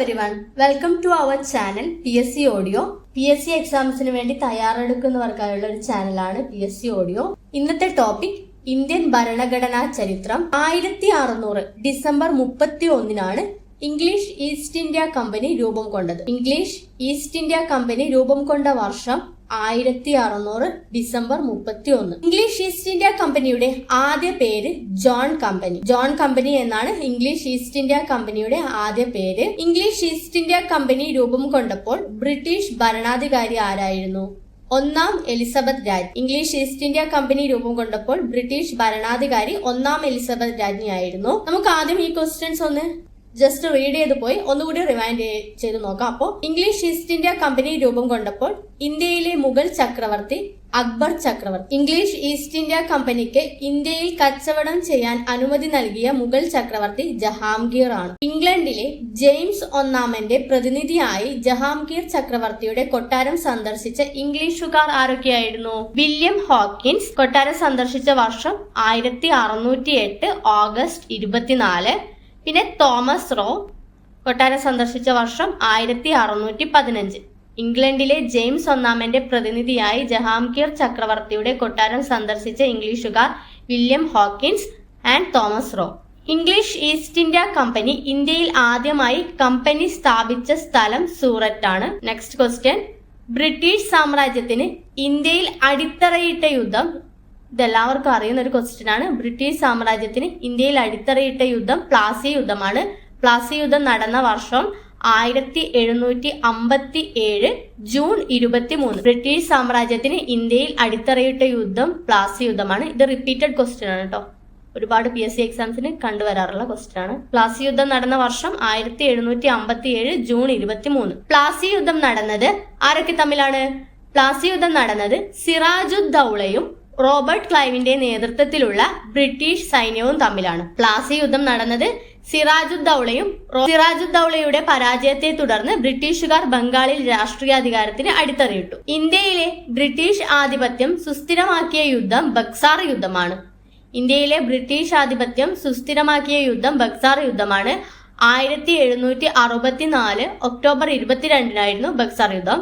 Everyone welcome to our channel P S C audio P S C എക്സാംസിന് വേണ്ടി തയ്യാറെടുക്കുന്നവർക്കായുള്ള ഒരു ചാനലാണ് പി എസ് സി ഓഡിയോ ഇന്നത്തെ topic Indian ഭരണഘടനാ ചരിത്രം. ആയിരത്തി അറുന്നൂറ് ഡിസംബർ മുപ്പത്തി ഒന്നിനാണ് ഇംഗ്ലീഷ് ഈസ്റ്റ് ഇന്ത്യ കമ്പനി രൂപം കൊണ്ടത്. ഇംഗ്ലീഷ് ഈസ്റ്റ് ഇന്ത്യ കമ്പനി രൂപം കൊണ്ട വർഷം ആയിരത്തി അറുന്നൂറ് ഡിസംബർ മുപ്പത്തി ഒന്ന് ഇംഗ്ലീഷ് ഈസ്റ്റ് ഇന്ത്യ കമ്പനിയുടെ ആദ്യ പേര് ജോൺ കമ്പനി ജോൺ കമ്പനി എന്നാണ് ഇംഗ്ലീഷ് ഈസ്റ്റ് ഇന്ത്യ കമ്പനിയുടെ ആദ്യ പേര്. ഇംഗ്ലീഷ് ഈസ്റ്റ് ഇന്ത്യ കമ്പനി രൂപം കൊണ്ടപ്പോൾ ബ്രിട്ടീഷ് ഭരണാധികാരി ആരായിരുന്നു? ഒന്നാം എലിസബത്ത് രാജ് ഇംഗ്ലീഷ് ഈസ്റ്റ് ഇന്ത്യ കമ്പനി രൂപം കൊണ്ടപ്പോൾ ബ്രിട്ടീഷ് ഭരണാധികാരി ഒന്നാം എലിസബത്ത് രാജ്ഞിയായിരുന്നു നമുക്ക് ആദ്യം ഈ ക്വസ്റ്റ്യൻസ് ഒന്ന് ജസ്റ്റ് റീഡ് ചെയ്ത് പോയി. ഒന്നുകൂടി റിവൈൻഡ് ചെയ്ത് നോക്കാം. അപ്പോൾ ഇംഗ്ലീഷ് ഈസ്റ്റ് ഇന്ത്യ കമ്പനി രൂപം കൊണ്ടപ്പോൾ ഇന്ത്യയിലെ മുഗൾ ചക്രവർത്തി അക്ബർ ചക്രവർത്തി. ഇംഗ്ലീഷ് ഈസ്റ്റ് ഇന്ത്യ കമ്പനിക്ക് ഇന്ത്യയിൽ കച്ചവടം ചെയ്യാൻ അനുമതി നൽകിയ മുഗൾ ചക്രവർത്തി ജഹാംഗീർ ആണ്. ഇംഗ്ലണ്ടിലെ ജെയിംസ് ഒന്നാമന്റെ പ്രതിനിധിയായി ജഹാംഗീർ ചക്രവർത്തിയുടെ കൊട്ടാരം സന്ദർശിച്ച ഇംഗ്ലീഷുകാർ ആരൊക്കെയായിരുന്നു? വില്യം ഹോക്കിൻസ് കൊട്ടാരം സന്ദർശിച്ച വർഷം ആയിരത്തി അറുന്നൂറ്റി എട്ട് ഓഗസ്റ്റ് ഇരുപത്തിനാല്. പിന്നെ തോമസ് റോ കൊട്ടാരം സന്ദർശിച്ച വർഷം ആയിരത്തി അറുന്നൂറ്റി പതിനഞ്ച് ഇംഗ്ലണ്ടിലെ ജെയിംസ് ഒന്നാമന്റെ പ്രതിനിധിയായി ജഹാംഗീർ ചക്രവർത്തിയുടെ കൊട്ടാരം സന്ദർശിച്ച ഇംഗ്ലീഷുകാർ William Hawkins and Thomas Roe. English East India company ഇന്ത്യയിൽ ആദ്യമായി കമ്പനി സ്ഥാപിച്ച സ്ഥലം സൂററ്റ് ആണ് നെക്സ്റ്റ് ക്വസ്റ്റ്യൻ ബ്രിട്ടീഷ് സാമ്രാജ്യത്തിന് ഇന്ത്യയിൽ അടിത്തറയിട്ട യുദ്ധം ഇതെല്ലാവർക്കും അറിയുന്ന ഒരു ക്വസ്റ്റ്യൻ ആണ്. ബ്രിട്ടീഷ് സാമ്രാജ്യത്തിന് ഇന്ത്യയിൽ അടിത്തറയിട്ട യുദ്ധം പ്ലാസി യുദ്ധമാണ്. പ്ലാസി യുദ്ധം നടന്ന വർഷം ആയിരത്തി എഴുന്നൂറ്റി അമ്പത്തി ഏഴ് ജൂൺ ഇരുപത്തി മൂന്ന് ബ്രിട്ടീഷ് സാമ്രാജ്യത്തിന് ഇന്ത്യയിൽ അടിത്തറയിട്ട യുദ്ധം പ്ലാസി യുദ്ധമാണ്. ഇത് റിപ്പീറ്റഡ് ക്വസ്റ്റ്യൻ ആണ് കേട്ടോ ഒരുപാട് പി എസ് സി എക്സാംസിന് കണ്ടുവരാറുള്ള ക്വസ്റ്റ്യൻ ആണ്. പ്ലാസി യുദ്ധം നടന്ന വർഷം ആയിരത്തി എഴുന്നൂറ്റി അമ്പത്തി ഏഴ് ജൂൺ ഇരുപത്തി മൂന്ന് പ്ലാസി യുദ്ധം നടന്നത് ആരൊക്കെ തമ്മിലാണ്? പ്ലാസി യുദ്ധം നടന്നത് സിറാജുദ്ദൌളയും റോബർട്ട് ക്ലൈവിന്റെ നേതൃത്വത്തിലുള്ള ബ്രിട്ടീഷ് സൈന്യവും തമ്മിലാണ്. പ്ലാസി യുദ്ധം നടന്നത് സിറാജുദ്ദൌളയും സിറാജുദ്ദൌളയുടെ പരാജയത്തെ തുടർന്ന് ബ്രിട്ടീഷുകാർ ബംഗാളിൽ രാഷ്ട്രീയാധികാരത്തിന് അടിത്തറയിട്ടു. ഇന്ത്യയിലെ ബ്രിട്ടീഷ് ആധിപത്യം സുസ്ഥിരമാക്കിയ യുദ്ധം ബക്സാർ യുദ്ധമാണ്. ഇന്ത്യയിലെ ബ്രിട്ടീഷ് ആധിപത്യം സുസ്ഥിരമാക്കിയ യുദ്ധം ബക്സാർ യുദ്ധമാണ്. ആയിരത്തി എഴുന്നൂറ്റി അറുപത്തിനാല് ഒക്ടോബർ ഇരുപത്തിരണ്ടിനായിരുന്നു ബക്സാർ യുദ്ധം.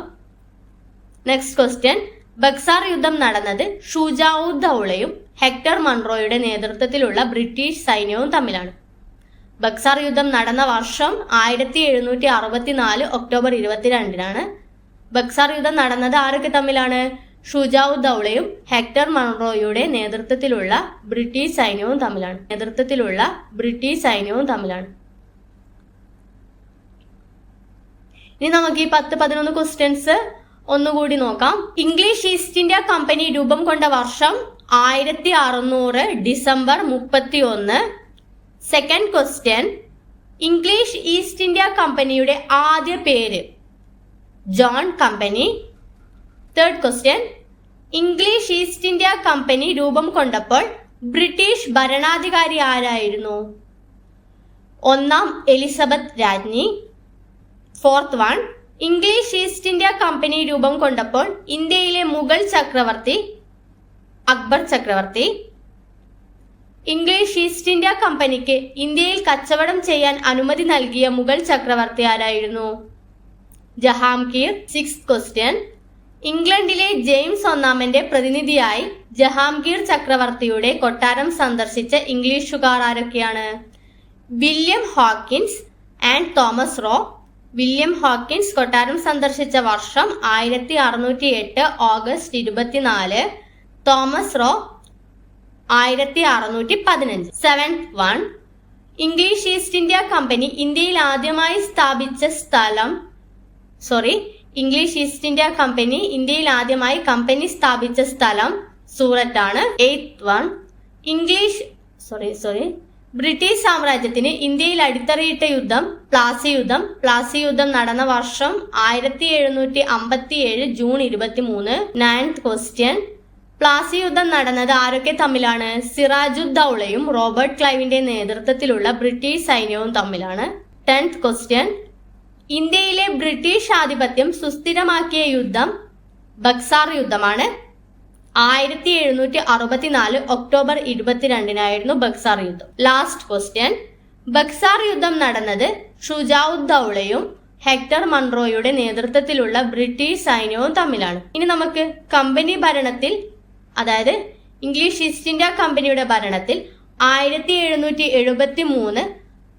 നെക്സ്റ്റ് ക്വസ്റ്റ്യൻ ബക്സാർ യുദ്ധം നടന്നത് ഷുജാഉദ്ദൌളയും ഹെക്ടർ മൺറോയുടെ നേതൃത്വത്തിലുള്ള ബ്രിട്ടീഷ് സൈന്യവും തമ്മിലാണ്. ബക്സാർ യുദ്ധം നടന്ന വർഷം ആയിരത്തി എഴുന്നൂറ്റി അറുപത്തിനാല് ഒക്ടോബർ ഇരുപത്തിരണ്ടിനാണ് ബക്സാർ യുദ്ധം നടന്നത് ആരൊക്കെ തമ്മിലാണ്? ഷുജാഉദ്ദൌളയും ഹെക്ടർ മൺറോയുടെ നേതൃത്വത്തിലുള്ള ബ്രിട്ടീഷ് സൈന്യവും തമ്മിലാണ്. നേതൃത്വത്തിലുള്ള ബ്രിട്ടീഷ് സൈന്യവും തമ്മിലാണ്. ഇനി നമുക്ക് ഈ പത്ത് പതിനൊന്ന് ക്വസ്റ്റ്യൻസ് ഒന്നുകൂടി നോക്കാം. ഇംഗ്ലീഷ് ഈസ്റ്റ് ഇന്ത്യ കമ്പനി രൂപം കൊണ്ട വർഷം ആയിരത്തി അറുന്നൂറ് ഡിസംബർ മുപ്പത്തി ഒന്ന് second question English East India കമ്പനിയുടെ ആദ്യ പേര്. John company third question English East India company രൂപം കൊണ്ടപ്പോൾ ബ്രിട്ടീഷ് ഭരണാധികാരി ആരായിരുന്നു? ഒന്നാം എലിസബത്ത് രാജ്ഞി fourth one English East India company രൂപം കൊണ്ടപ്പോൾ ഇന്ത്യയിലെ മുഗൾ ചക്രവർത്തി അക്ബർ ചക്രവർത്തി. ഇംഗ്ലീഷ് ഈസ്റ്റ് ഇന്ത്യ കമ്പനിക്ക് ഇന്ത്യയിൽ കച്ചവടം ചെയ്യാൻ അനുമതി നൽകിയ മുഗൾ ചക്രവർത്തി ആരായിരുന്നു? Jahangir six question. ഇംഗ്ലണ്ടിലെ ജെയിംസ് ഒന്നാമന്റെ പ്രതിനിധിയായി ജഹാംഗീർ ചക്രവർത്തിയുടെ കൊട്ടാരം സന്ദർശിച്ച ഇംഗ്ലീഷുകാർ ആരൊക്കെയാണ്? William Hawkins and Thomas Roe William Hawkins കൊട്ടാരം സന്ദർശിച്ച വർഷം ആയിരത്തി അറുന്നൂറ്റി എട്ട് ഓഗസ്റ്റ് ഇരുപത്തിനാല് തോമസ് റോ ആയിരത്തി അറുന്നൂറ്റി പതിനഞ്ച് seventh one English East India company ഇന്ത്യയിൽ ആദ്യമായി സ്ഥാപിച്ച സ്ഥലം sorry English East India company ഇന്ത്യയിൽ ആദ്യമായി കമ്പനി സ്ഥാപിച്ച സ്ഥലം സൂററ്റ് ആണ് eighth one English sorry sorry British സാമ്രാജ്യത്തിന് ഇന്ത്യയിൽ അടിത്തറയിട്ട യുദ്ധം പ്ലാസി യുദ്ധം. പ്ലാസി യുദ്ധം നടന്ന വർഷം ആയിരത്തി എഴുന്നൂറ്റി അമ്പത്തി ഏഴ് ജൂൺ ഇരുപത്തി മൂന്ന് നയൻത് ക്വസ്റ്റ്യൻ പ്ലാസി യുദ്ധം നടന്നത് ആരൊക്കെ തമ്മിലാണ്? സിറാജുദ്ദൌളയും റോബർട്ട് ക്ലൈവിന്റെ നേതൃത്വത്തിലുള്ള ബ്രിട്ടീഷ് സൈന്യവും തമ്മിലാണ്. ടെൻത്ത് ക്വസ്റ്റ്യൻ ഇന്ത്യയിലെ ബ്രിട്ടീഷ് ആധിപത്യം സുസ്ഥിരമാക്കിയ യുദ്ധം ബക്സാർ യുദ്ധമാണ്. ആയിരത്തി എഴുന്നൂറ്റി അറുപത്തിനാല് ഒക്ടോബർ ഇരുപത്തിരണ്ടിനായിരുന്നു ബക്സാർ യുദ്ധം. ലാസ്റ്റ് ക്വസ്റ്റ്യൻ ബക്സാർ യുദ്ധം നടന്നത് ഷുജാഉദ്ദൌളയും ഹെക്ടർ മൺറോയുടെ നേതൃത്വത്തിലുള്ള ബ്രിട്ടീഷ് സൈന്യവും തമ്മിലാണ്. ഇനി നമുക്ക് കമ്പനി ഭരണത്തിൽ അതായത് ഇംഗ്ലീഷ് ഈസ്റ്റ് ഇന്ത്യ കമ്പനിയുടെ ഭരണത്തിൽ ആയിരത്തി എഴുന്നൂറ്റി എഴുപത്തി മൂന്ന്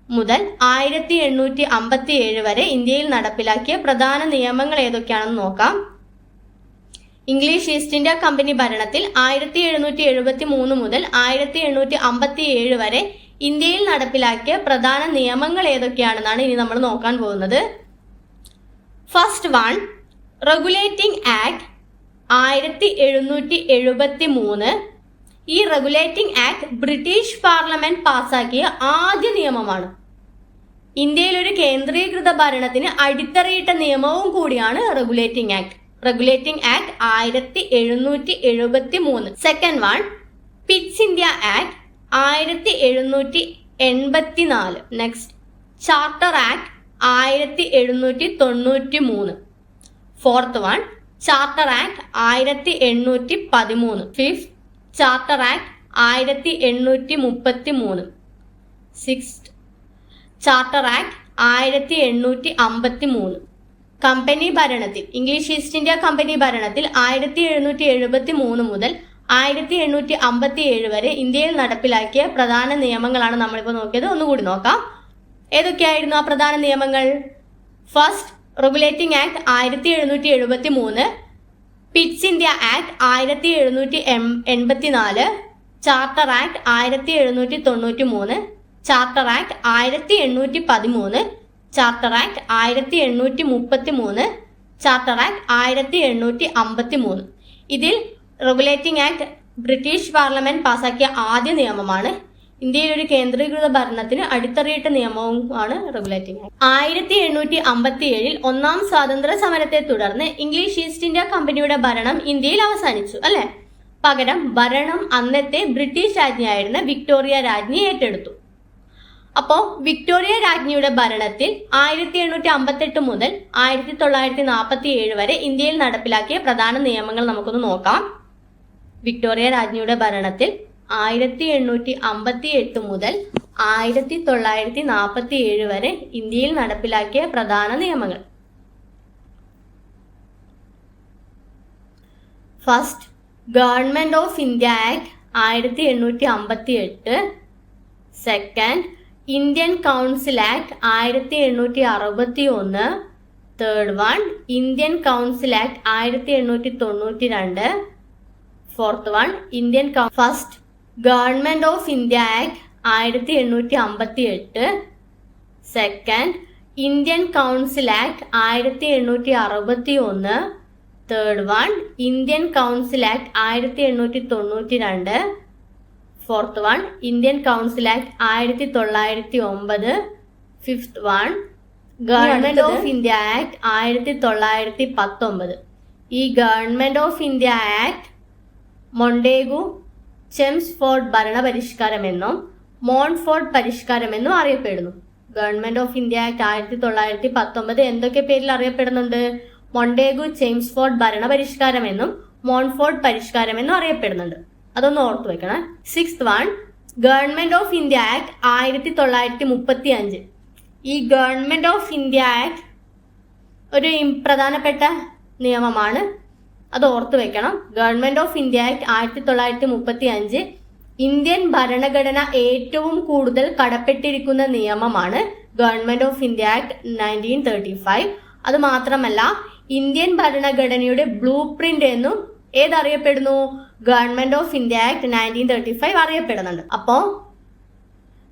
മുതൽ ആയിരത്തി എണ്ണൂറ്റി അമ്പത്തി ഏഴ് വരെ ഇന്ത്യയിൽ നടപ്പിലാക്കിയ പ്രധാന നിയമങ്ങൾ ഏതൊക്കെയാണെന്ന് നോക്കാം. ഇംഗ്ലീഷ് ഈസ്റ്റ് ഇന്ത്യ കമ്പനി ഭരണത്തിൽ ആയിരത്തി എഴുന്നൂറ്റി എഴുപത്തി മൂന്ന് മുതൽ ആയിരത്തി എണ്ണൂറ്റി അമ്പത്തി ഏഴ് വരെ ഇന്ത്യയിൽ നടപ്പിലാക്കിയ പ്രധാന നിയമങ്ങൾ ഏതൊക്കെയാണെന്നാണ് ഇനി നമ്മൾ നോക്കാൻ പോകുന്നത്. ഫസ്റ്റ് വൺ റെഗുലേറ്റിംഗ് ആക്ട് ആയിരത്തി എഴുന്നൂറ്റി എഴുപത്തി മൂന്ന് ഈ റെഗുലേറ്റിംഗ് ആക്ട് ബ്രിട്ടീഷ് പാർലമെന്റ് പാസാക്കിയ ആദ്യ നിയമമാണ്. ഇന്ത്യയിൽ ഒരു കേന്ദ്രീകൃത ഭരണത്തിന് അടിത്തറയിട്ട നിയമവും കൂടിയാണ് റെഗുലേറ്റിംഗ് ആക്ട് റെഗുലേറ്റിംഗ് ആക്ട് ആയിരത്തി എഴുന്നൂറ്റി എഴുപത്തി മൂന്ന് second one Pitt's India act ആയിരത്തി എഴുന്നൂറ്റി എൺപത്തി നാല് നെക്സ്റ്റ് ചാർട്ടർ ആക്ട് ആയിരത്തി എഴുന്നൂറ്റി തൊണ്ണൂറ്റി മൂന്ന് ഫോർത്ത് വൺ ചാർട്ടർ ആക്ട് ആയിരത്തി എണ്ണൂറ്റി പതിമൂന്ന് ഫിഫ്ത് ചാർട്ടർ ആക്ട് ആയിരത്തി എണ്ണൂറ്റി മുപ്പത്തി മൂന്ന് സിക്സ്ത് ചാർട്ടർ ആക്ട് ആയിരത്തി എണ്ണൂറ്റി അമ്പത്തി മൂന്ന് കമ്പനി ഭരണത്തിൽ ഇംഗ്ലീഷ് ഈസ്റ്റ് ഇന്ത്യ കമ്പനി ഭരണത്തിൽ ആയിരത്തി എഴുന്നൂറ്റി എഴുപത്തി മൂന്ന് മുതൽ ആയിരത്തി എണ്ണൂറ്റി അമ്പത്തി ഏഴ് വരെ ഇന്ത്യയിൽ നടപ്പിലാക്കിയ പ്രധാന നിയമങ്ങളാണ് നമ്മളിപ്പോൾ നോക്കിയത്. ഒന്നുകൂടി നോക്കാം. ഏതൊക്കെയായിരുന്നു ആ പ്രധാന നിയമങ്ങൾ? ഫസ്റ്റ് റെഗുലേറ്റിംഗ് ആക്ട് ആയിരത്തി എഴുന്നൂറ്റി എഴുപത്തി മൂന്ന് പിറ്റ്സ് ഇന്ത്യ ആക്ട് ആയിരത്തി എഴുന്നൂറ്റി എം എൺപത്തി നാല് ചാർട്ടർ ആക്ട് ആയിരത്തി എഴുന്നൂറ്റി തൊണ്ണൂറ്റി മൂന്ന് ചാർട്ടർ ആക്ട് ആയിരത്തി എണ്ണൂറ്റി പതിമൂന്ന് ചാർട്ടർ ആക്ട് ആയിരത്തി എണ്ണൂറ്റി മുപ്പത്തി മൂന്ന് ചാർട്ടർ ആക്ട് ആയിരത്തി എണ്ണൂറ്റി അമ്പത്തി മൂന്ന് ഇതിൽ റെഗുലേറ്റിംഗ് ആക്ട് ബ്രിട്ടീഷ് പാർലമെന്റ് പാസാക്കിയ ആദ്യ നിയമമാണ്. ഇന്ത്യയിലെ ഒരു കേന്ദ്രീകൃത ഭരണത്തിന് അടിത്തറയിട്ട നിയമവുമാണ് റെഗുലേറ്റിംഗ് ആക്ട് ആയിരത്തി എണ്ണൂറ്റി അമ്പത്തി ഏഴിൽ ഒന്നാം സ്വാതന്ത്ര്യ സമരത്തെ തുടർന്ന് ഇംഗ്ലീഷ് ഈസ്റ്റ് ഇന്ത്യ കമ്പനിയുടെ ഭരണം ഇന്ത്യയിൽ അവസാനിച്ചു അല്ലെ? പകരം ഭരണം അന്നത്തെ ബ്രിട്ടീഷ് രാജ്ഞിയായിരുന്ന വിക്ടോറിയ രാജ്ഞി ഏറ്റെടുത്തു. അപ്പോൾ വിക്ടോറിയ രാജ്ഞിയുടെ ഭരണത്തിൽ ആയിരത്തി എണ്ണൂറ്റി അമ്പത്തെട്ട് മുതൽ ആയിരത്തി തൊള്ളായിരത്തി നാൽപ്പത്തി ഏഴ് വരെ ഇന്ത്യയിൽ നടപ്പിലാക്കിയ പ്രധാന നിയമങ്ങൾ നമുക്കൊന്ന് നോക്കാം. വിക്ടോറിയ രാജ്ഞിയുടെ ഭരണത്തിൽ ആയിരത്തി എണ്ണൂറ്റി അമ്പത്തി എട്ട് മുതൽ ആയിരത്തി തൊള്ളായിരത്തി നാൽപ്പത്തി ഏഴ് വരെ ഇന്ത്യയിൽ നടപ്പിലാക്കിയ പ്രധാന നിയമങ്ങൾ. First government of India act ആയിരത്തി എണ്ണൂറ്റി അമ്പത്തി എട്ട് സെക്കൻഡ് ഇന്ത്യൻ കൗൺസിൽ ആക്ട് ആയിരത്തി എണ്ണൂറ്റി അറുപത്തി ഒന്ന് third one Indian council act ആയിരത്തി എണ്ണൂറ്റി തൊണ്ണൂറ്റി രണ്ട് fourth one Indian first government of India act ആയിരത്തി എണ്ണൂറ്റി അമ്പത്തി എട്ട് സെക്കൻഡ് ഇന്ത്യൻ കൗൺസിൽ ആക്ട് ആയിരത്തി എണ്ണൂറ്റി അറുപത്തി ഒന്ന് third one Indian council act ആയിരത്തി എണ്ണൂറ്റി തൊണ്ണൂറ്റി രണ്ട് fourth one Indian council act ആയിരത്തി തൊള്ളായിരത്തി ഒമ്പത് fifth one government of India act ആയിരത്തി തൊള്ളായിരത്തി പത്തൊമ്പത് ഈ government of India act Montagu Chelmsford ഭരണപരിഷ്കാരമെന്നും Montford പരിഷ്കാരമെന്നും അറിയപ്പെടുന്നു. ഗവൺമെന്റ് ഓഫ് ഇന്ത്യ ആക്ട് ആയിരത്തി തൊള്ളായിരത്തി പത്തൊമ്പത് എന്തൊക്കെ പേരിൽ അറിയപ്പെടുന്നുണ്ട്? മൊണ്ടേഗു ചെയിംസ്ഫോർഡ് ഭരണപരിഷ്കാരമെന്നും മോൺഫോർഡ് പരിഷ്കാരമെന്നും അറിയപ്പെടുന്നുണ്ട്. അതൊന്ന് ഓർത്തു വെക്കണം. Six one government of India act ആയിരത്തി തൊള്ളായിരത്തി മുപ്പത്തി അഞ്ച് ഈ ഗവൺമെന്റ് ഓഫ് ഇന്ത്യ ആക്ട് ഒരു പ്രധാനപ്പെട്ട നിയമമാണ്. അത് ഓർത്തു വെക്കണം. ഗവൺമെന്റ് ഓഫ് ഇന്ത്യ ആക്ട് ആയിരത്തി തൊള്ളായിരത്തി മുപ്പത്തി അഞ്ച് ഇന്ത്യൻ ഭരണഘടന ഏറ്റവും കൂടുതൽ കടപ്പെട്ടിരിക്കുന്ന നിയമമാണ് government of India act nineteen thirty five അത് മാത്രമല്ല ഇന്ത്യൻ ഭരണഘടനയുടെ ബ്ലൂ പ്രിന്റ് എന്നും ഏതറിയപ്പെടുന്നു? Government of India act nineteen thirty five അറിയപ്പെടുന്നുണ്ട്. അപ്പോൾ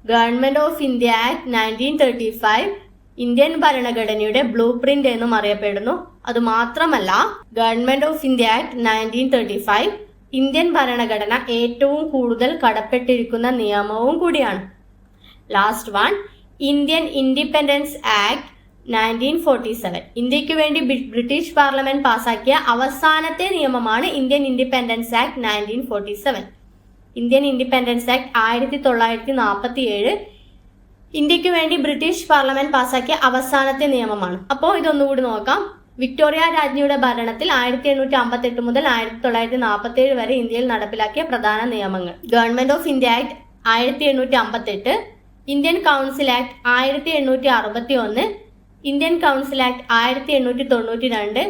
government of India act nineteen thirty five Indian ഭരണഘടനയുടെ ബ്ലൂ പ്രിന്റ് എന്നും അറിയപ്പെടുന്നു. അത് മാത്രമല്ല government of India act nineteen thirty five Indian ഭരണഘടന ഏറ്റവും കൂടുതൽ കടപ്പെട്ടിരിക്കുന്ന നിയമവും കൂടിയാണ്. Last one Indian independence act nineteen forty seven ഇന്ത്യയ്ക്ക് വേണ്ടി ബ്രിട്ടീഷ് പാർലമെന്റ് പാസാക്കിയ അവസാനത്തെ നിയമമാണ് Indian independence act nineteen forty seven Indian independence act ആയിരത്തി തൊള്ളായിരത്തി നാൽപ്പത്തി ഏഴ് ഇന്ത്യയ്ക്ക് വേണ്ടി ബ്രിട്ടീഷ് പാർലമെന്റ് പാസാക്കിയ അവസാനത്തെ നിയമമാണ്. അപ്പോൾ ഇതൊന്നുകൂടി നോക്കാം. വിക്ടോറിയ രാജ്ഞിയുടെ ഭരണത്തിൽ ആയിരത്തി എണ്ണൂറ്റി അമ്പത്തി എട്ട് മുതൽ ആയിരത്തി തൊള്ളായിരത്തി നാൽപ്പത്തി ഏഴ് വരെ ഇന്ത്യയിൽ നടപ്പിലാക്കിയ പ്രധാന നിയമങ്ങൾ. ഗവൺമെന്റ് ഓഫ് ഇന്ത്യ ആക്ട് ആയിരത്തി എണ്ണൂറ്റി അമ്പത്തി എട്ട് ഇന്ത്യൻ കൗൺസിൽ ആക്ട് ആയിരത്തി എണ്ണൂറ്റി അറുപത്തി ഒന്ന് ഇന്ത്യൻ കൗൺസിൽ ആക്ട് ആയിരത്തി എണ്ണൂറ്റി തൊണ്ണൂറ്റി രണ്ട്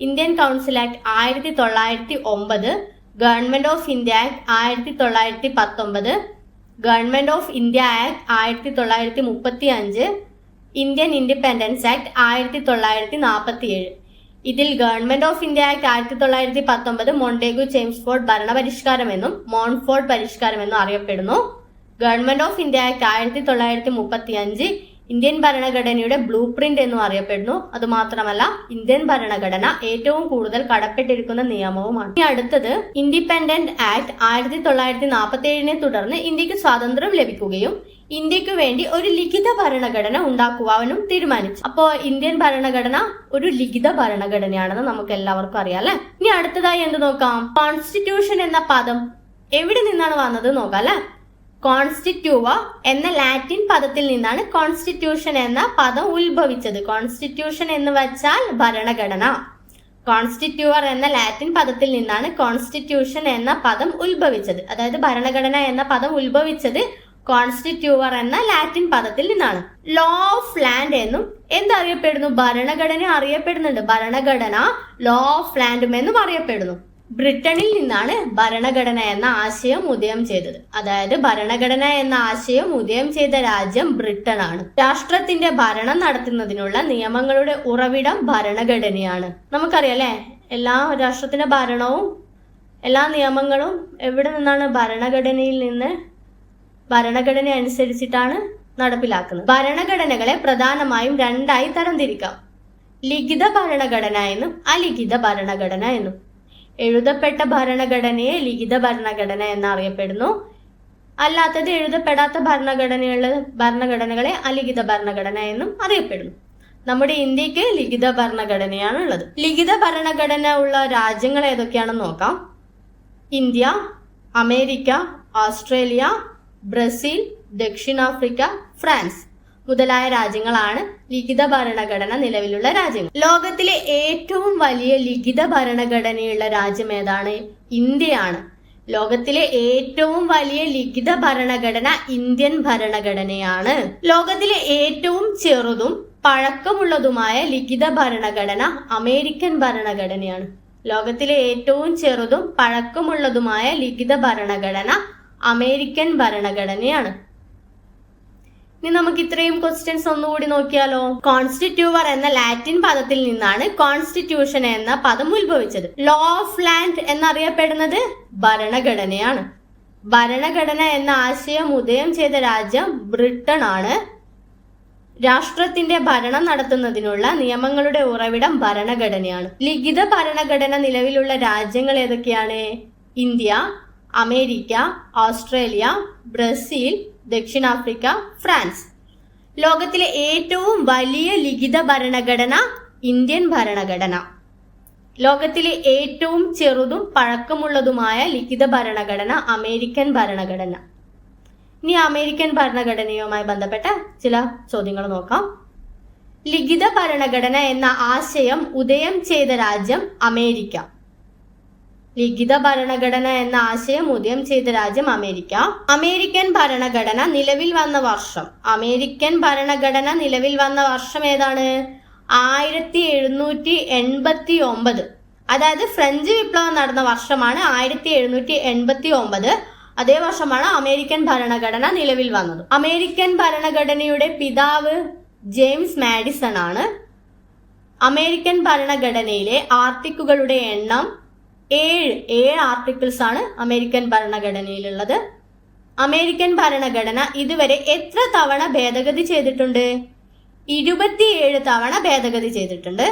ഇന്ത്യൻ കൗൺസിൽ ആക്ട് ആയിരത്തി തൊള്ളായിരത്തി ഒമ്പത് ഗവൺമെന്റ് ഓഫ് ഇന്ത്യ ആക്ട് ആയിരത്തി തൊള്ളായിരത്തി പത്തൊമ്പത് ഗവൺമെന്റ് ഓഫ് ഇന്ത്യ ആക്ട് ആയിരത്തി തൊള്ളായിരത്തി മുപ്പത്തി അഞ്ച് ഇന്ത്യൻ ഇൻഡിപെൻഡൻസ് ആക്ട് ആയിരത്തി തൊള്ളായിരത്തി നാൽപ്പത്തി ഏഴ് ഇതിൽ ഗവൺമെന്റ് ഓഫ് ഇന്ത്യ ആക്ട് ആയിരത്തി തൊള്ളായിരത്തി പത്തൊമ്പത് മോണ്ടേഗു ചേംസ്ഫോർഡ് ഭരണപരിഷ്കാരമെന്നും മോൺഫോർഡ് പരിഷ്കാരമെന്നും അറിയപ്പെടുന്നു. ഗവൺമെന്റ് ഓഫ് ഇന്ത്യ ആക്ട് ആയിരത്തി തൊള്ളായിരത്തി മുപ്പത്തി അഞ്ച് ഇന്ത്യൻ ഭരണഘടനയുടെ ബ്ലൂ പ്രിന്റ് എന്നും അറിയപ്പെടുന്നു. അതുമാത്രമല്ല ഇന്ത്യൻ ഭരണഘടന ഏറ്റവും കൂടുതൽ കടപ്പെട്ടിരിക്കുന്ന നിയമവുമാണ്. ഇനി അടുത്തത് ഇൻഡിപെൻഡന്റ് ആക്ട് ആയിരത്തി തൊള്ളായിരത്തി നാൽപ്പത്തി ഏഴിനെ തുടർന്ന് ഇന്ത്യയ്ക്ക് സ്വാതന്ത്ര്യം ലഭിക്കുകയും ഇന്ത്യയ്ക്ക് വേണ്ടി ഒരു ലിഖിത ഭരണഘടന ഉണ്ടാക്കുവാനും തീരുമാനിച്ചു. അപ്പോ ഇന്ത്യൻ ഭരണഘടന ഒരു ലിഖിത ഭരണഘടനയാണെന്ന് നമുക്ക് എല്ലാവർക്കും അറിയാം അല്ലെ? ഇനി അടുത്തതായി എന്ത് നോക്കാം? കോൺസ്റ്റിറ്റ്യൂഷൻ എന്ന പദം എവിടെ നിന്നാണ് വന്നത് നോക്കാം അല്ലെ? കോൺസ്റ്റിറ്റ്യൂവ എന്ന ലാറ്റിൻ പദത്തിൽ നിന്നാണ് കോൺസ്റ്റിറ്റ്യൂഷൻ എന്ന പദം ഉത്ഭവിച്ചത്. കോൺസ്റ്റിറ്റ്യൂഷൻ എന്ന് വച്ചാൽ ഭരണഘടന. കോൺസ്റ്റിറ്റ്യൂവർ എന്ന ലാറ്റിൻ പദത്തിൽ നിന്നാണ് കോൺസ്റ്റിറ്റ്യൂഷൻ എന്ന പദം ഉത്ഭവിച്ചത്. അതായത് ഭരണഘടന എന്ന പദം ഉത്ഭവിച്ചത് കോൺസ്റ്റിറ്റ്യൂവർ എന്ന ലാറ്റിൻ പദത്തിൽ നിന്നാണ്. ലോ ഓഫ് ലാൻഡ് എന്നും എന്തറിയപ്പെടുന്നു? ഭരണഘടന അറിയപ്പെടുന്നുണ്ട്. ഭരണഘടന ലോ ഓഫ് ലാൻഡും എന്നും അറിയപ്പെടുന്നു. ബ്രിട്ടനിൽ നിന്നാണ് ഭരണഘടന എന്ന ആശയം ഉദയം ചെയ്തത്. അതായത് ഭരണഘടന എന്ന ആശയം ഉദയം ചെയ്ത രാജ്യം ബ്രിട്ടൻ ആണ് രാഷ്ട്രത്തിന്റെ ഭരണം നടത്തുന്നതിനുള്ള നിയമങ്ങളുടെ ഉറവിടം ഭരണഘടനയാണ്. നമുക്കറിയാം അല്ലെ എല്ലാ രാഷ്ട്രത്തിന്റെ ഭരണവും എല്ലാ നിയമങ്ങളും എവിടെ നിന്നാണ് ഭരണഘടനയിൽ നിന്ന് ഭരണഘടന അനുസരിച്ചിട്ടാണ് നടപ്പിലാക്കുന്നത്. ഭരണഘടനകളെ പ്രധാനമായും രണ്ടായി തരംതിരിക്കാം. ലിഖിത ഭരണഘടന എന്നും അലിഖിത ഭരണഘടന എന്നും. എഴുതപ്പെട്ട ഭരണഘടനയെ ലിഖിത ഭരണഘടന എന്നറിയപ്പെടുന്നു. അല്ലാത്തത് എഴുതപ്പെടാത്ത ഭരണഘടനയുള്ള ഭരണഘടനകളെ അലിഖിത ഭരണഘടന എന്നും അറിയപ്പെടുന്നു. നമ്മുടെ ഇന്ത്യയ്ക്ക് ലിഖിത ഭരണഘടനയാണ് ഉള്ളത്. ലിഖിത ഭരണഘടന ഉള്ള രാജ്യങ്ങൾ ഏതൊക്കെയാണെന്ന് നോക്കാം. ഇന്ത്യ അമേരിക്ക ഓസ്ട്രേലിയ ബ്രസീൽ ദക്ഷിണാഫ്രിക്ക ഫ്രാൻസ്. മുതലായ രാജ്യങ്ങളാണ് ലിഖിത ഭരണഘടന നിലവിലുള്ള രാജ്യങ്ങൾ. ലോകത്തിലെ ഏറ്റവും വലിയ ലിഖിത ഭരണഘടനയുള്ള രാജ്യം ഏതാണ്? ഇന്ത്യയാണ്. ലോകത്തിലെ ഏറ്റവും വലിയ ലിഖിത ഭരണഘടന ഇന്ത്യൻ ഭരണഘടനയാണ്. ലോകത്തിലെ ഏറ്റവും ചെറുതും പഴക്കമുള്ളതുമായ ലിഖിത ഭരണഘടന അമേരിക്കൻ ഭരണഘടനയാണ്. ലോകത്തിലെ ഏറ്റവും ചെറുതും പഴക്കമുള്ളതുമായ ലിഖിത ഭരണഘടന അമേരിക്കൻ ഭരണഘടനയാണ്. ഇനി നമുക്ക് ഇത്രയും ക്വസ്റ്റ്യൻസ് ഒന്നുകൂടി നോക്കിയാലോ? കോൺസ്റ്റിറ്റ്യൂവർ എന്ന ലാറ്റിൻ പദത്തിൽ നിന്നാണ് കോൺസ്റ്റിറ്റ്യൂഷൻ എന്ന പദം ഉത്ഭവിച്ചത്. ലോ ഓഫ് ലാൻഡ് എന്നറിയപ്പെടുന്നത് ഭരണഘടനയാണ്. ഭരണഘടന എന്ന ആശയം ഉദയം ചെയ്ത രാജ്യം ബ്രിട്ടൻ ആണ്. രാഷ്ട്രത്തിന്റെ ഭരണം നടത്തുന്നതിനുള്ള നിയമങ്ങളുടെ ഉറവിടം ഭരണഘടനയാണ്. ലിഖിത ഭരണഘടന നിലവിലുള്ള രാജ്യങ്ങൾ ഏതൊക്കെയാണ്? ഇന്ത്യ അമേരിക്ക ഓസ്ട്രേലിയ ബ്രസീൽ ദക്ഷിണാഫ്രിക്ക ഫ്രാൻസ്. ലോകത്തിലെ ഏറ്റവും വലിയ ലിഖിത ഭരണഘടന ഇന്ത്യൻ ഭരണഘടന. ലോകത്തിലെ ഏറ്റവും ചെറുതും പഴക്കമുള്ളതുമായ ലിഖിത ഭരണഘടന അമേരിക്കൻ ഭരണഘടന. ഇനി അമേരിക്കൻ ഭരണഘടനയുമായി ബന്ധപ്പെട്ട ചില ചോദ്യങ്ങൾ നോക്കാം. ലിഖിത ഭരണഘടന എന്ന ആശയം ഉദയം ചെയ്ത രാജ്യം അമേരിക്ക. ലിഖിത ഭരണഘടന എന്ന ആശയം ഉദയം ചെയ്ത രാജ്യം അമേരിക്ക. അമേരിക്കൻ ഭരണഘടന നിലവിൽ വന്ന വർഷം. അമേരിക്കൻ ഭരണഘടന നിലവിൽ വന്ന വർഷം ഏതാണ്? ആയിരത്തി എഴുന്നൂറ്റി എൺപത്തി ഒമ്പത് അതായത് ഫ്രഞ്ച് വിപ്ലവം നടന്ന വർഷമാണ് ആയിരത്തി എഴുന്നൂറ്റി എൺപത്തി ഒമ്പത് അതേ വർഷമാണ് അമേരിക്കൻ ഭരണഘടന നിലവിൽ വന്നത്. അമേരിക്കൻ ഭരണഘടനയുടെ പിതാവ് ജെയിംസ് മാഡിസൺ ആണ് അമേരിക്കൻ ഭരണഘടനയിലെ ആർട്ടിക്കുകളുടെ എണ്ണം ഏഴ് ഏഴ് ആർട്ടിക്കിൾസ് ആണ് അമേരിക്കൻ ഭരണഘടനയിലുള്ളത്. അമേരിക്കൻ ഭരണഘടന ഇതുവരെ എത്ര തവണ ഭേദഗതി ചെയ്തിട്ടുണ്ട്? ഇരുപത്തിയേഴ് തവണ ഭേദഗതി ചെയ്തിട്ടുണ്ട്.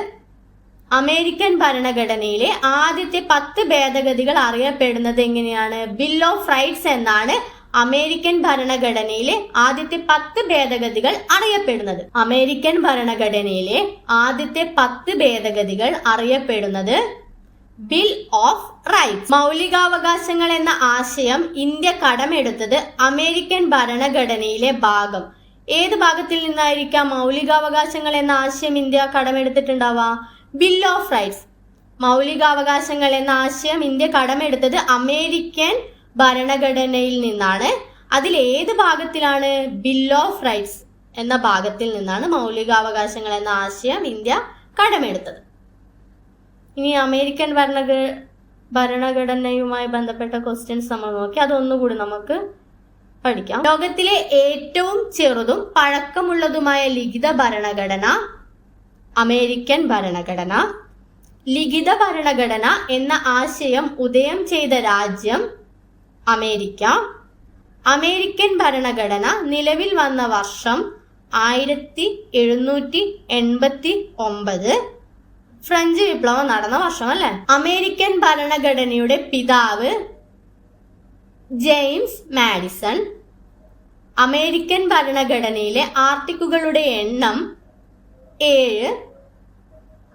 അമേരിക്കൻ ഭരണഘടനയിലെ ആദ്യത്തെ പത്ത് ഭേദഗതികൾ അറിയപ്പെടുന്നത് എങ്ങനെയാണ്? ബിൽ ഓഫ് റൈറ്റ്സ് എന്നാണ് അമേരിക്കൻ ഭരണഘടനയിലെ ആദ്യത്തെ പത്ത് ഭേദഗതികൾ അറിയപ്പെടുന്നത്. അമേരിക്കൻ ഭരണഘടനയിലെ ആദ്യത്തെ പത്ത് ഭേദഗതികൾ അറിയപ്പെടുന്നത് ബിൽ ഓഫ് റൈറ്റ്സ് മൗലികാവകാശങ്ങൾ എന്ന ആശയം ഇന്ത്യ കടമെടുത്തത് അമേരിക്കൻ ഭരണഘടനയിലെ ഭാഗം. ഏത് ഭാഗത്തിൽ നിന്നായിരിക്കാം മൗലികാവകാശങ്ങൾ എന്ന ആശയം ഇന്ത്യ കടമെടുത്തിട്ടുണ്ടാവുക? ബിൽ ഓഫ് റൈറ്റ്സ് മൗലികാവകാശങ്ങൾ എന്ന ആശയം ഇന്ത്യ കടമെടുത്തത് അമേരിക്കൻ ഭരണഘടനയിൽ നിന്നാണ്. അതിൽ ഏത് ഭാഗത്തിലാണ് ബിൽ ഓഫ് റൈറ്റ്സ് എന്ന ഭാഗത്തിൽ നിന്നാണ് മൗലികാവകാശങ്ങൾ എന്ന ആശയം ഇന്ത്യ കടമെടുത്തത്. ഇനി അമേരിക്കൻ ഭരണഘ ഭരണഘടനയുമായി ബന്ധപ്പെട്ട ക്വസ്റ്റ്യൻസ് നമ്മൾ നോക്കി. അതൊന്നുകൂടി നമുക്ക് പഠിക്കാം. ലോകത്തിലെ ഏറ്റവും ചെറുതും പഴക്കമുള്ളതുമായ ലിഖിത ഭരണഘടന അമേരിക്കൻ ഭരണഘടന. ലിഖിത ഭരണഘടന എന്ന ആശയം ഉദയം ചെയ്ത രാജ്യം അമേരിക്ക. അമേരിക്കൻ ഭരണഘടന നിലവിൽ വന്ന വർഷം ആയിരത്തി എഴുന്നൂറ്റി എൺപത്തി ഒമ്പത്. ഫ്രഞ്ച് വിപ്ലവം നടന്ന വർഷം അല്ലെ അമേരിക്കൻ ഭരണഘടനയുടെ പിതാവ് ജെയിംസ് മാഡിസൺ അമേരിക്കൻ ഭരണഘടനയിലെ ആർട്ടിക്കുകളുടെ എണ്ണം ഏഴ്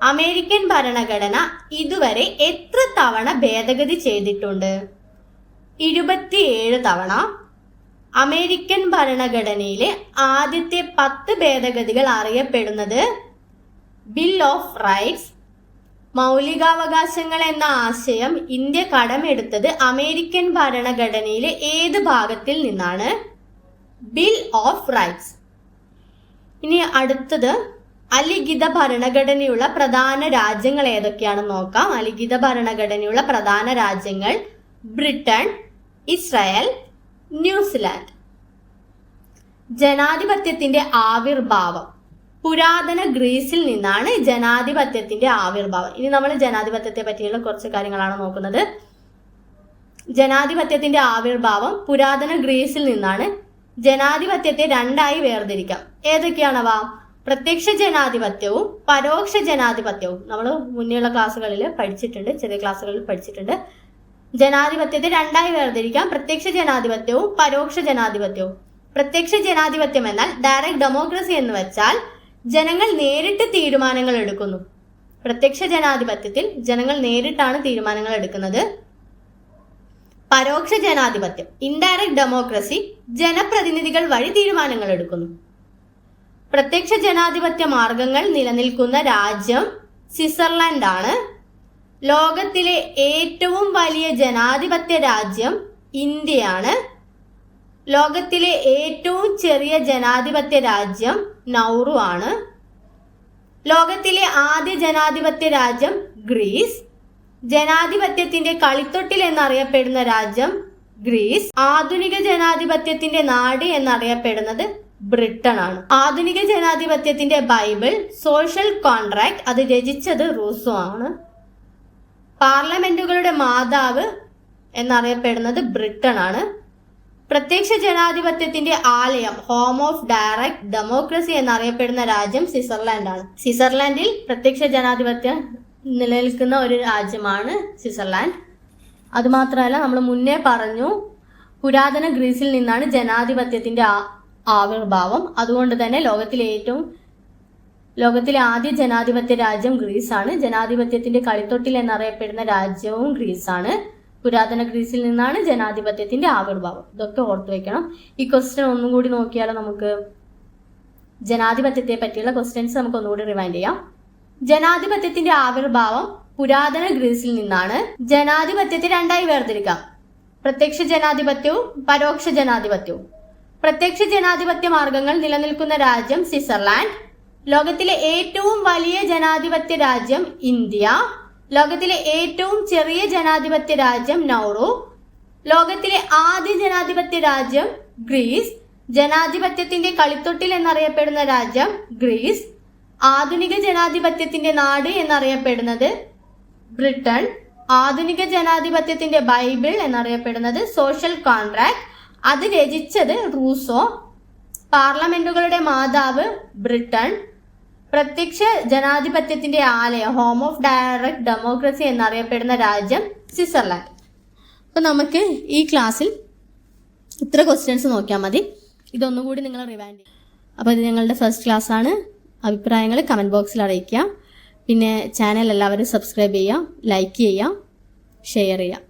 അമേരിക്കൻ ഭരണഘടന ഇതുവരെ എത്ര തവണ ഭേദഗതി ചെയ്തിട്ടുണ്ട്? ഇരുപത്തിയേഴ് തവണ. അമേരിക്കൻ ഭരണഘടനയിലെ ആദ്യത്തെ പത്ത് ഭേദഗതികൾ അറിയപ്പെടുന്നത് ബിൽ ഓഫ് റൈറ്റ്സ് മൗലികാവകാശങ്ങൾ എന്ന ആശയം ഇന്ത്യ കടമെടുത്തത് അമേരിക്കൻ ഭരണഘടനയിലെ ഏത് ഭാഗത്തിൽ നിന്നാണ്? ബിൽ ഓഫ് റൈറ്റ്സ് ഇനി അടുത്തത് അലിഖിത ഭരണഘടനയുള്ള പ്രധാന രാജ്യങ്ങൾ ഏതൊക്കെയാണെന്ന് നോക്കാം. അലിഖിത ഭരണഘടനയുള്ള പ്രധാന രാജ്യങ്ങൾ ബ്രിട്ടൻ ഇസ്രായേൽ ന്യൂസിലാൻഡ്. ജനാധിപത്യത്തിന്റെ ആവിർഭാവം. പുരാതന ഗ്രീസിൽ നിന്നാണ് ജനാധിപത്യത്തിന്റെ ആവിർഭാവം. ഇനി നമ്മൾ ജനാധിപത്യത്തെ പറ്റിയുള്ള കുറച്ച് കാര്യങ്ങളാണ് നോക്കുന്നത്. ജനാധിപത്യത്തിന്റെ ആവിർഭാവം പുരാതന ഗ്രീസിൽ നിന്നാണ് ജനാധിപത്യത്തെ രണ്ടായി വേർതിരിക്കാം. ഏതൊക്കെയാണവ പ്രത്യക്ഷ ജനാധിപത്യവും പരോക്ഷ ജനാധിപത്യവും. നമ്മൾ മുന്നേയുള്ള ക്ലാസ്സുകളിൽ പഠിച്ചിട്ടുണ്ട് ചെറിയ ക്ലാസ്സുകളിൽ പഠിച്ചിട്ടുണ്ട്. ജനാധിപത്യത്തെ രണ്ടായി വേർതിരിക്കാം. പ്രത്യക്ഷ ജനാധിപത്യവും പരോക്ഷ ജനാധിപത്യവും. പ്രത്യക്ഷ ജനാധിപത്യം എന്നാൽ ഡയറക്റ്റ് ഡെമോക്രസി എന്ന് വെച്ചാൽ ജനങ്ങൾ നേരിട്ട് തീരുമാനങ്ങൾ എടുക്കുന്നു. പ്രത്യക്ഷ ജനാധിപത്യത്തിൽ ജനങ്ങൾ നേരിട്ടാണ് തീരുമാനങ്ങൾ എടുക്കുന്നത്. പരോക്ഷ ജനാധിപത്യം ഇൻഡയറക്റ്റ് ഡെമോക്രസി ജനപ്രതിനിധികൾ വഴി തീരുമാനങ്ങൾ എടുക്കുന്നു. പ്രത്യക്ഷ ജനാധിപത്യ മാർഗങ്ങൾ നിലനിൽക്കുന്ന രാജ്യം സ്വിറ്റ്സർലൻഡ് ആണ്. ലോകത്തിലെ ഏറ്റവും വലിയ ജനാധിപത്യ രാജ്യം ഇന്ത്യയാണ്. ലോകത്തിലെ ഏറ്റവും ചെറിയ ജനാധിപത്യ രാജ്യം നൗറു ആണ്. ലോകത്തിലെ ആദ്യ ജനാധിപത്യ രാജ്യം ഗ്രീസ്. ജനാധിപത്യത്തിന്റെ കളിത്തൊട്ടിൽ എന്നറിയപ്പെടുന്ന രാജ്യം ഗ്രീസ്. ആധുനിക ജനാധിപത്യത്തിന്റെ നാട് എന്നറിയപ്പെടുന്നത് ബ്രിട്ടൻ ആണ്. ആധുനിക ജനാധിപത്യത്തിന്റെ ബൈബിൾ സോഷ്യൽ കോൺട്രാക്ട് അത് രചിച്ചത് റൂസോ ആണ്. പാർലമെന്റുകളുടെ മാതാവ് എന്നറിയപ്പെടുന്നത് ബ്രിട്ടൻ ആണ്. പ്രത്യക്ഷ ജനാധിപത്യത്തിന്റെ ആലയം ഹോം ഓഫ് ഡയറക്ട് ഡെമോക്രസി എന്നറിയപ്പെടുന്ന രാജ്യം സ്വിറ്റ്സർലാൻഡ് ആണ്. സ്വിറ്റ്സർലാൻഡിൽ പ്രത്യക്ഷ ജനാധിപത്യം നിലനിൽക്കുന്ന ഒരു രാജ്യമാണ് സ്വിറ്റ്സർലാൻഡ്. അതുമാത്രമല്ല നമ്മൾ മുന്നേ പറഞ്ഞു പുരാതന ഗ്രീസിൽ നിന്നാണ് ജനാധിപത്യത്തിന്റെ ആവിർഭാവം. അതുകൊണ്ട് തന്നെ ലോകത്തിലെ ഏറ്റവും ലോകത്തിലെ ആദ്യ ജനാധിപത്യ രാജ്യം ഗ്രീസാണ്. ജനാധിപത്യത്തിന്റെ കളിത്തൊട്ടിൽ എന്നറിയപ്പെടുന്ന രാജ്യവും ഗ്രീസാണ്. പുരാതന ഗ്രീസിൽ നിന്നാണ് ജനാധിപത്യത്തിന്റെ ആവിർഭാവം. ഇതൊക്കെ ഓർത്തു വെക്കണം. ഈ ക്വസ്റ്റ്യൻ ഒന്നും കൂടി നോക്കിയാലോ നമുക്ക്? ജനാധിപത്യത്തെ പറ്റിയുള്ള ക്വസ്റ്റ്യൻസ് നമുക്ക് ഒന്നുകൂടി റിമൈൻഡ് ചെയ്യാം. ജനാധിപത്യത്തിന്റെ ആവിർഭാവം പുരാതന ഗ്രീസിൽ നിന്നാണ്. ജനാധിപത്യത്തെ രണ്ടായി വേർതിരിക്കാം. പ്രത്യക്ഷ ജനാധിപത്യവും പരോക്ഷ ജനാധിപത്യവും. പ്രത്യക്ഷ ജനാധിപത്യ മാർഗങ്ങൾ നിലനിൽക്കുന്ന രാജ്യം സ്വിറ്റ്സർലാൻഡ്. ലോകത്തിലെ ഏറ്റവും വലിയ ജനാധിപത്യ രാജ്യം ഇന്ത്യ. ലോകത്തിലെ ഏറ്റവും ചെറിയ ജനാധിപത്യ രാജ്യം നൗറു. ലോകത്തിലെ ആദ്യ ജനാധിപത്യ രാജ്യം ഗ്രീസ്. ജനാധിപത്യത്തിന്റെ കളിത്തൊട്ടിൽ എന്നറിയപ്പെടുന്ന രാജ്യം ഗ്രീസ്. ആധുനിക ജനാധിപത്യത്തിന്റെ നാട് എന്നറിയപ്പെടുന്നത് ബ്രിട്ടൻ ആധുനിക ജനാധിപത്യത്തിന്റെ ബൈബിൾ എന്നറിയപ്പെടുന്നത് സോഷ്യൽ കോൺട്രാക്ട്. അത് രചിച്ചത് റൂസോ. പാർലമെന്റുകളുടെ മാതാവ് ബ്രിട്ടൻ പ്രത്യക്ഷ ജനാധിപത്യത്തിന്റെ ആലയം ഹോം ഓഫ് ഡയറക്ട് ഡെമോക്രസി എന്നറിയപ്പെടുന്ന രാജ്യം സ്വിറ്റ്സർലാൻഡ്. അപ്പോൾ നമുക്ക് ഈ ക്ലാസ്സിൽ ഇത്ര ക്വസ്റ്റ്യൻസ് നോക്കിയാൽ മതി. ഇതൊന്നും കൂടി നിങ്ങൾ റിവൈൻഡ് ചെയ്യും. അപ്പോൾ ഇത് ഞങ്ങളുടെ ഫസ്റ്റ് ക്ലാസ് ആണ്. അഭിപ്രായങ്ങൾ കമന്റ് ബോക്സിൽ അറിയിക്കുക പിന്നെ ചാനൽ എല്ലാവരും സബ്സ്ക്രൈബ് ചെയ്യുക ലൈക്ക് ചെയ്യുക ഷെയർ ചെയ്യുക